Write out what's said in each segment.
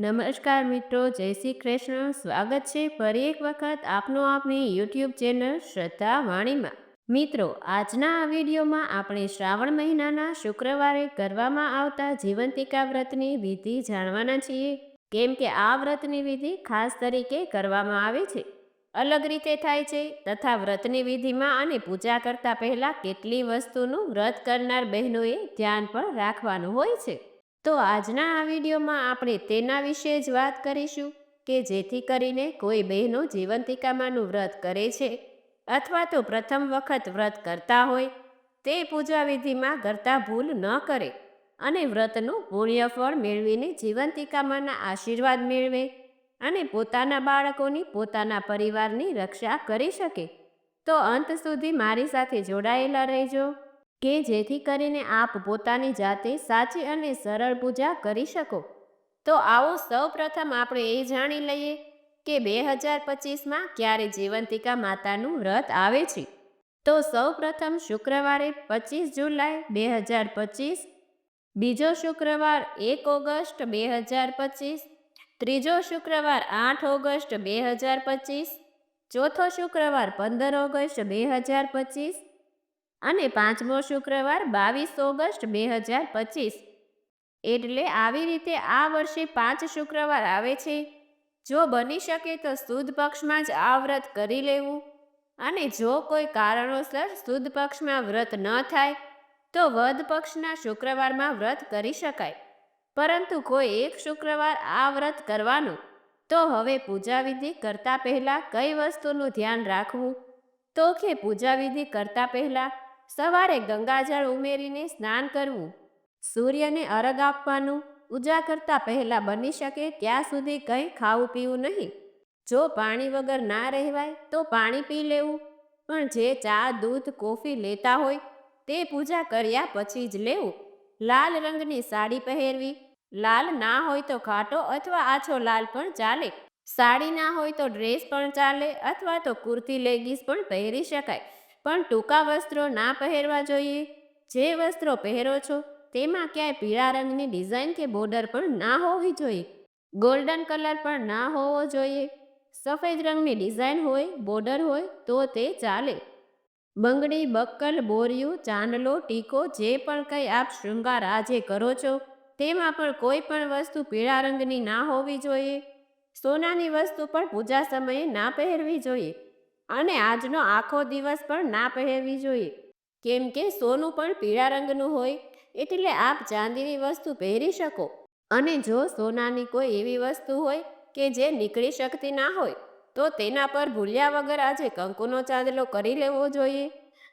નમસ્કાર મિત્રો, જય શ્રી કૃષ્ણ. સ્વાગત છે ફરી એક વખત આપનો આપની યુટ્યુબ ચેનલ શ્રદ્ધા વાણીમાં. મિત્રો, આજના આ વિડીયોમાં આપણે શ્રાવણ મહિનાના શુક્રવારે કરવામાં આવતા જીવંતિકા વ્રતની વિધિ જાણવાના છીએ. કેમ કે આ વ્રતની વિધિ ખાસ તરીકે કરવામાં આવે છે. અલગ રીતે થાય છે, તથા વ્રતની વિધિમાં અને પૂજા કરતા પહેલા કેટલી વસ્તુનું વ્રત કરનાર બહેનોએ ધ્યાન પણ રાખવાનું હોય છે. તો આજના આ વિડીયોમાં આપણે તેના વિશે જ વાત કરીશું કે જેથી કરીને કોઈ બહેનો જીવંતિકામાનું વ્રત કરે છે અથવા તો પ્રથમ વખત વ્રત કરતા હોય તે પૂજા વિધિમાં કરતા ભૂલ ન કરે અને વ્રતનું પુણ્યફળ મેળવીને જીવંતિકામાના આશીર્વાદ મેળવે અને પોતાના બાળકોની પોતાના પરિવારની રક્ષા કરી શકે. તો અંત સુધી મારી સાથે જોડાયેલા રહેજો. કે જેથી કરીને આપ પોતાની જાતે સાચી અને સરળ પૂજા કરી શકો. તો આવો સૌ પ્રથમ આપણે એ જાણી લઈએ કે બે હજાર પચીસમાં ક્યારે જીવંતિકા માતાનું વ્રત આવે છે. તો સૌ પ્રથમ શુક્રવારે પચીસ જુલાઈ બે હજાર પચીસ, બીજો શુક્રવાર એક ઓગસ્ટ બે હજાર પચીસ, ત્રીજો શુક્રવાર આઠ ઓગસ્ટ બે હજાર પચીસ, ચોથો શુક્રવાર પંદર ઓગસ્ટ બે હજાર પચીસ અને પાંચમો શુક્રવાર બાવીસ ઓગસ્ટ બે હજાર પચીસ. એટલે આવી રીતે આ વર્ષે પાંચ શુક્રવાર આવે છે. જો બની શકે તો સુદ પક્ષમાં જ આ વ્રત કરી લેવું. અને જો કોઈ કારણોસર સુદ પક્ષમાં વ્રત ન થાય, તો વદ પક્ષના શુક્રવારમાં વ્રત કરી શકાય. પરંતુ કોઈ એક શુક્રવાર આ વ્રત કરવાનું, તો હવે પૂજા વિધિ કરતા પહેલાં કઈ વસ્તુનું ધ્યાન રાખવું? તો કે પૂજા વિધિ કરતા પહેલાં સવારે ગંગાજળ ઉમેરીને સ્નાન કરવું, સૂર્યને અરગ આપવાનું પૂજા કરતાં પહેલાં બની શકે ત્યાં સુધી કંઈ ખાવું પીવું નહીં. જો પાણી વગર ના રહેવાય તો પાણી પી લેવું, પણ જે ચા, દૂધ, કોફી લેતા હોય તે પૂજા કર્યા પછી જ લેવું. લાલ રંગની સાડી પહેરવી, લાલ ના હોય તો ખાટો અથવા આછો લાલ પણ ચાલે. સાડી ના હોય તો ડ્રેસ પણ ચાલે અથવા તો કુર્તી, લેગીસ પણ પહેરી શકાય. પણ ટૂંકા વસ્ત્રો ના પહેરવા જોઈએ. જે વસ્ત્રો પહેરો છો, તેમાં ક્યાંય પીળા રંગની ડિઝાઇન કે બોર્ડર પણ ના હોવી જોઈએ. ગોલ્ડન કલર પણ ના હોવો જોઈએ. સફેદ રંગની ડિઝાઇન હોય, બોર્ડર હોય, તો તે ચાલે. બંગડી, બક્કલ, બોરિયું, ચાંદલો, ટીકો, જે પણ કંઈ આપ શૃંગાર આજે કરો છો, તેમાં પણ કોઈ પણ વસ્તુ પીળા રંગની ના હોવી જોઈએ. સોનાની વસ્તુ પણ પૂજા સમયે ના પહેરવી જોઈએ. અને આજનો આખો દિવસ પણ ના પહેરવી જોઈએ. કેમ કે સોનું પણ પીળા રંગનું હોય, એટલે આપ ચાંદીની વસ્તુ પહેરી શકો. અને જો સોનાની કોઈ એવી વસ્તુ હોય કે જે નીકળી શકતી ના હોય, તો તેના પર ભૂલ્યા વગર આજે કંકુનો ચાંદલો કરી લેવો જોઈએ.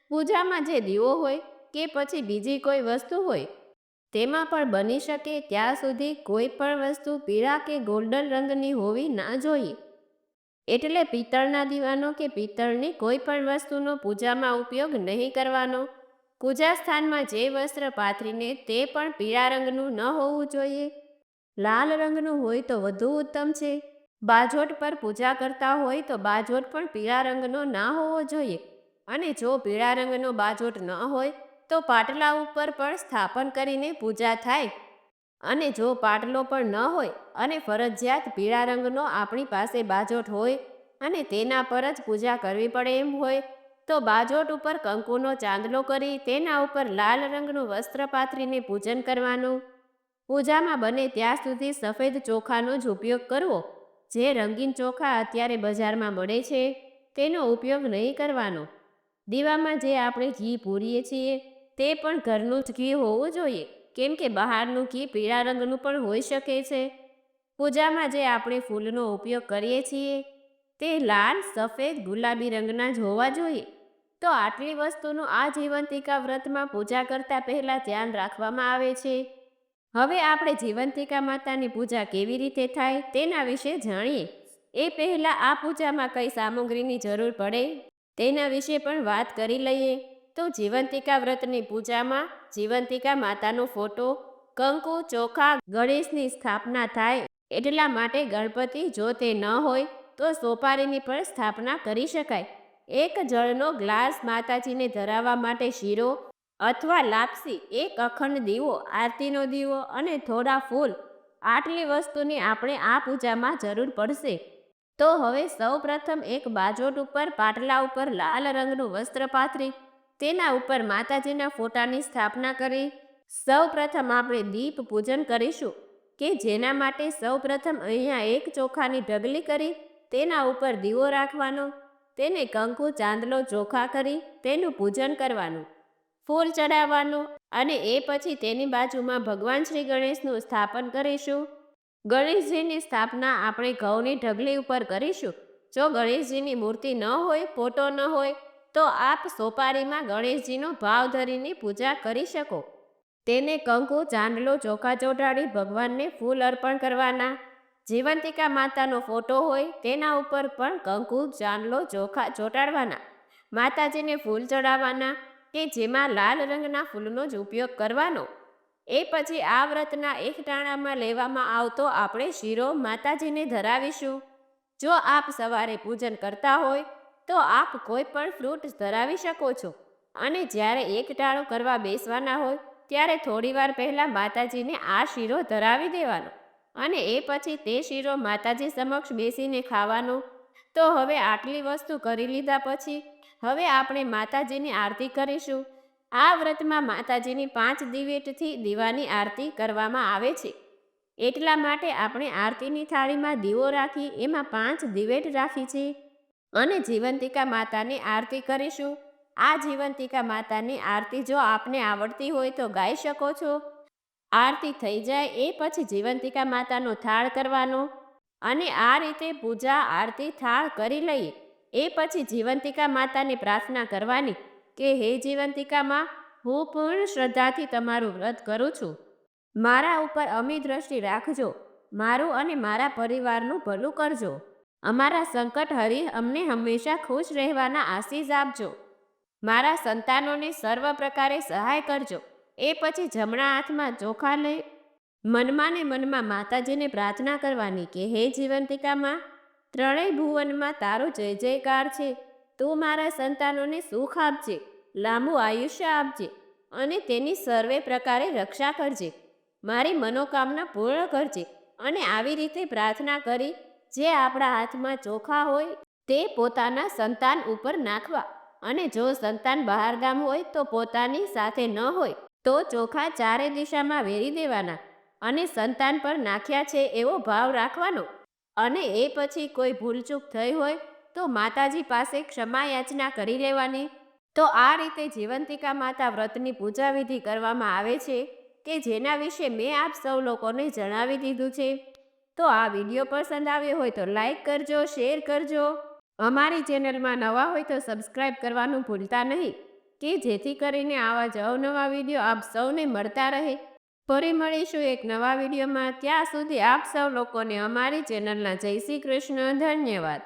પૂજામાં જે દીવો હોય કે પછી બીજી કોઈ વસ્તુ હોય, તેમાં પણ બની શકે ત્યાં સુધી કોઈ પણ વસ્તુ પીળા કે ગોલ્ડન રંગની હોવી ના જોઈએ. એટલે પિત્તળના દીવાનો કે પિત્તળની કોઈ પણ વસ્તુનો પૂજામાં ઉપયોગ નહીં કરવાનો. પૂજા સ્થાનમાં જે વસ્ત્ર પાથરીને તે પણ પીળા રંગનું ન હોવું જોઈએ. લાલ રંગનું હોય તો વધુ ઉત્તમ છે. બાજોટ પર પૂજા કરતા હોય તો બાજોટ પણ પીળા રંગનો ના હોવો જોઈએ. અને જો પીળા રંગનો બાજોટ ન હોય તો પાટલા ઉપર પણ સ્થાપન કરીને પૂજા થાય. અને જો પાટલો પણ ન હોય અને ફરજિયાત પીળા રંગનો આપણી પાસે બાજોટ હોય અને તેના પર જ પૂજા કરવી પડે એમ હોય, તો બાજોટ ઉપર કંકુનો ચાંદલો કરી તેના ઉપર લાલ રંગનું વસ્ત્ર પાથરીને પૂજન કરવાનું. પૂજામાં બને ત્યાં સુધી સફેદ ચોખાનો જ ઉપયોગ કરવો, જે રંગીન ચોખા અત્યારે બજારમાં મળે છે, તેનો ઉપયોગ નહીં કરવાનો. દીવામાં જે આપણે ઘી પૂરીએ છીએ, તે પણ ઘરનું જ ઘી હોવું જોઈએ. કેમ કે બહારનું ઘી પીળા રંગનું પણ હોઈ શકે છે. પૂજામાં જે આપણે ફૂલનો ઉપયોગ કરીએ છીએ, તે લાલ, સફેદ, ગુલાબી રંગના જ હોવા જોઈએ. તો આટલી વસ્તુનું આ જીવંતિકા વ્રતમાં પૂજા કરતાં પહેલાં ધ્યાન રાખવામાં આવે છે. હવે આપણે જીવંતિકા માતાની પૂજા કેવી રીતે થાય તેના વિશે જાણીએ. એ પહેલાં આ પૂજામાં કઈ સામગ્રીની જરૂર પડે તેના વિશે પણ વાત કરી લઈએ. તો જીવંતિકા વ્રતની પૂજામાં જીવંતિકા માતાનો ફોટો કંકુ ચોખા ગણેશની સ્થાપના થાય એટલા માટે ગણપતિ જો તે ન હોય તો સોપારીની પણ સ્થાપના કરી શકાય. એક જળનો ગ્લાસ માતાજીને ધરાવવા માટે શીરો અથવા લાપસી, એક અખંડ દીવો, આરતીનો દીવો અને થોડા ફૂલ આટલી વસ્તુની આપણે આ પૂજામાં જરૂર પડશે. તો હવે સૌ પ્રથમ એક બાજોટ ઉપર પાટલા ઉપર લાલ રંગનું વસ્ત્ર પાથરી તેના ઉપર માતાજીના ફોટાની સ્થાપના કરી સૌ પ્રથમ આપણે દીપ પૂજન કરીશું કે જેના માટે સૌ પ્રથમ અહીંયા એક ચોખાની ઢગલી કરી તેના ઉપર દીવો રાખવાનો, તેને કંકુ, ચાંદલો, ચોખા કરી તેનું પૂજન કરવાનું, ફૂલ ચડાવવાનું અને એ પછી તેની બાજુમાં ભગવાન શ્રી ગણેશનું સ્થાપન કરીશું. ગણેશજીની સ્થાપના આપણે ઘઉંની ઢગલી ઉપર કરીશું. જો ગણેશજીની મૂર્તિ ન હોય, ફોટો ન હોય તો આપ સોપારીમાં ગણેશજીનો ભાવ ધરીને પૂજા કરી શકો. તેને કંકુ, ચાંદલો ચોખા ચોટાડી ભગવાનને ફૂલ અર્પણ કરવાના. જીવંતિકા માતાનો ફોટો હોય તેના ઉપર પણ કંકુ, ચાંદલો, ચોખા ચોટાડવાના. માતાજીને ફૂલ ચડાવવાના કે જેમાં લાલ રંગના ફૂલનો જ ઉપયોગ કરવાનો. એ પછી આ વ્રતના એક ટાણામાં લેવામાં આવતો આપણે શીરો માતાજીને ધરાવીશું. જો આપ સવારે પૂજન કરતા હોય તો આપ કોઈ પણ ફ્રૂટ ધરાવી શકો છો. અને જ્યારે એક ટાળો કરવા બેસવાના હોય, ત્યારે થોડીવાર પહેલાં માતાજીને આ શીરો ધરાવી દેવાનો. અને એ પછી તે શીરો માતાજી સમક્ષ બેસીને ખાવાનો. તો હવે આટલી વસ્તુ કરી લીધા પછી, હવે આપણે માતાજીની આરતી કરીશું. આ વ્રતમાં માતાજીની પાંચ દિવેટથી દીવાની આરતી કરવામાં આવે છે. એટલા માટે આપણે આરતીની થાળીમાં દીવો રાખી એમાં પાંચ દિવેટ રાખી છે. અને જીવંતિકા માતાની આરતી કરીશું. આ જીવંતિકા માતાની આરતી જો આપને આવડતી હોય તો ગાઈ શકો છો. આરતી થઈ જાય એ પછી જીવંતિકા માતાનો થાળ કરવાનો. અને આ રીતે પૂજા, આરતી, થાળ કરી લઈએ. એ પછી જીવંતિકા માતાની પ્રાર્થના કરવાની કે, હે જીવંતિકામાં હું પૂર્ણ શ્રદ્ધાથી તમારું વ્રત કરું છું. મારા ઉપર અમી દ્રષ્ટિ રાખજો. મારું અને મારા પરિવારનું ભલું કરજો. અમારા સંકટ હરી અમને હંમેશા ખુશ રહેવાના આશીષ આપજો. મારા સંતાનોને સર્વ પ્રકારે સહાય કરજો. એ પછી જમણા હાથમાં ચોખા લઈ, મનમાં ને મનમાં માતાજીને પ્રાર્થના કરવાની કે, હે જીવંતિકામાં, ત્રણેય ભુવનમાં તારો જય જયકાર છે. તું મારા સંતાનોને સુખ આપજે, લાંબુ આયુષ્ય આપજે અને તેની સર્વે પ્રકારે રક્ષા કરજે. મારી મનોકામના પૂર્ણ કરજે અને આવી રીતે પ્રાર્થના કરી જે આપણા હાથમાં ચોખા હોય તે પોતાના સંતાન ઉપર નાખવા. અને જો સંતાન બહારગામ હોય તો પોતાની સાથે ન હોય તો ચોખા ચારે દિશામાં વેરી દેવાના અને સંતાન પર નાખ્યા છે એવો ભાવ રાખવાનો. અને એ પછી કોઈ ભૂલચૂક થઈ હોય તો માતાજી પાસે ક્ષમા યાચના કરી લેવાની. તો આ રીતે જીવંતિકા માતા વ્રતની પૂજા વિધિ કરવામાં આવે છે કે જેના વિશે મેં આપ સૌ લોકોને જણાવી દીધું છે. તો આ વીડિયો પસંદ આવ્યો હોય તો લાઈક કરજો, શેર કરજો. અમારી ચેનલમાં નવા હોય તો સબસ્ક્રાઈબ કરવાનું ભૂલતા નહીં. કે જેથી કરીને આવા જ અવનવા વીડિયો આપ સૌને મળતા રહે. ફરી મળીશું એક નવા વિડીયોમાં. ત્યાં સુધી આપ સૌ લોકોને અમારી ચેનલના જય શ્રી કૃષ્ણ. ધન્યવાદ.